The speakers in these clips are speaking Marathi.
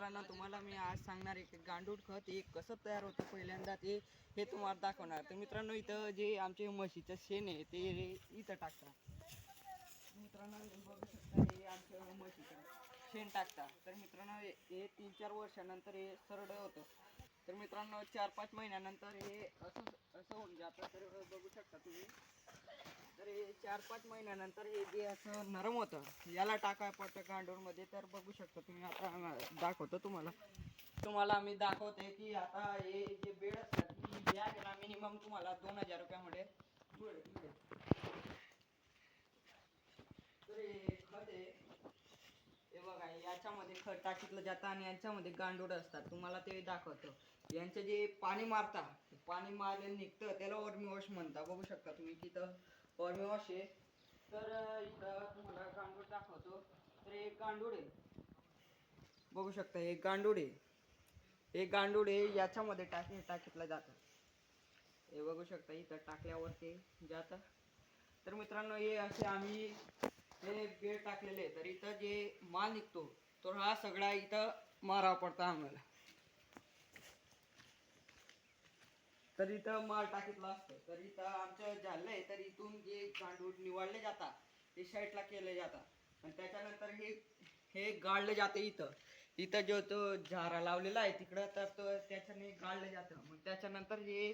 मित्रांनो तुम्हाला मी आज सांगणार आहे की गांडूळ खत हे कसं तयार होतं पहिल्यांदा ते हे तुम्हाला दाखवणार. तर मित्रांनो इथं जे आमचे म्हशीचं शेण आहे ते इथं टाकतात. मित्रांनो बघू शकता हे आमच्या म्हशीचं शेण टाकतात. तर मित्रांनो हे हे तीन चार वर्षानंतर हे सरळ होतं. तर मित्रांनो चार पाच महिन्यानंतर हे असं असं होऊन जातं तर बघू शकता तुम्ही तर हे चार पाच महिन्यानंतर हे जे असं नरम होतं याला टाकाय पडतं गांडूळमध्ये. तर बघू शकता तुम्ही आता दाखवतो तुम्हाला. तुम्हाला आम्ही दाखवते की आता हे जे बेड असतात ही बॅग ना मिनिमम तुम्हाला दोन हजार रुपयामध्ये तर हे खत आहे. हे बघा याच्यामध्ये खत टाकितलं जातं आणि यांच्यामध्ये गांडूळ असतात. तुम्हाला ते दाखवतो. यांचं जे पाणी मारता पाणी मारलेलं निघतं त्याला वर्मीवॉश म्हणता. बघू शकता तुम्ही तिथं. वर्मीवॉश आहे. तर अं, इथं तुम्हाला गांडूळ दाखवतो. तर हे गांडूळ आहे. बघू शकता हे गांडूळ आहे. हे गांडूळ आहे याच्यामध्ये टाकी टाकीतलं जातं. हे बघू शकता इथं टाकल्यावर ते जातं. तर मित्रांनो हे असे आम्ही हे बेड टाकलेले तर इथं जे माल निघतो तर हा सगळा इथं मारावा पडतो आम्हाला. तर इथं माल टाकीतला असतं. तर इथं आमचं झालं आहे तर इथून जे गांडूळ निवडले जातात ते साईडला केले जातात. आणि त्याच्यानंतर हे हे गाळलं जातं इथं. इथं जो तो झारा लावलेला आहे तिकडं तर तो त्याच्याने गाळलं जातं. मग त्याच्यानंतर हे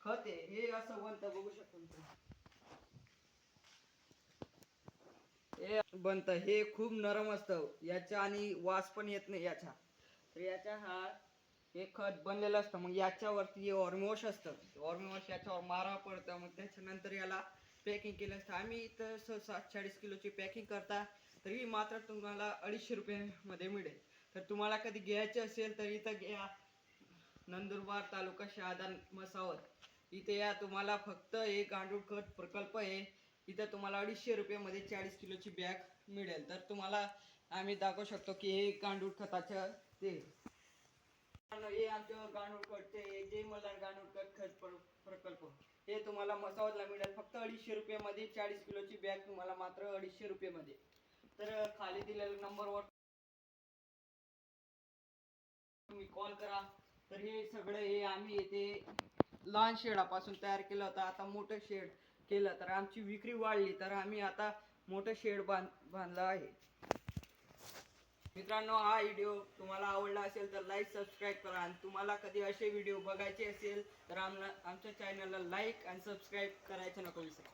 खत आहे हे असं बनतं बघू शकतो हे बनतं. हे खूप नरम असतं. याच्या आणि वास पण येत नाही याचा. तर याच्या हा हे खत बनलेलं असतं मग याच्यावरती जे ऑर्मिवॉश असतं ऑर्मिवॉश याच्यावर मारा पडतं मग त्याच्यानंतर याला पॅकिंग केलं असतं. आम्ही इथं स सात चाळीस किलोची पॅकिंग करता तरी मात्र तुम्हाला अडीचशे रुपयामध्ये मिळेल. तर तुम्हाला कधी घ्यायचे असेल तर इथं घ्या. नंदुरबार तालुका शहादा मसावत. इथे या तुम्हाला फक्त एक गांडूळ खत प्रकल्प आहे. इथं तुम्हाला अडीचशे रुपयामध्ये चाळीस किलोची बॅग मिळेल. तर तुम्हाला आम्ही दाखवू शकतो की हे गांडूळ खताचं ते हे आमचं गांडूळ खत ते जय मल्हार गांडूळ खत प्रकल्प. हे तुम्हाला मसावतला मिळेल. फक्त अडीचशे रुपयामध्ये चाळीस किलोची बॅग तुम्हाला मात्र अडीचशे रुपयामध्ये. तर खाली दिलेल्या नंबरवर तुम्ही कॉल करा. तर हे सगळं हे आम्ही येथे लहान शेडापासून तयार केलं होतं. आता मोठं शेड केलं तर आमची विक्री वाढली. तर आम्ही आता मोठं शेड बांध बांधलं आहे. मित्रांनो हा व्हिडिओ तुम्हाला आवडला असेल तर लाईक सबस्क्राईब करा. आणि तुम्हाला कधी असे व्हिडिओ बघायचे असेल तर आमला आमच्या चॅनलला लाईक आणि सबस्क्राईब करायचं नको विसरा.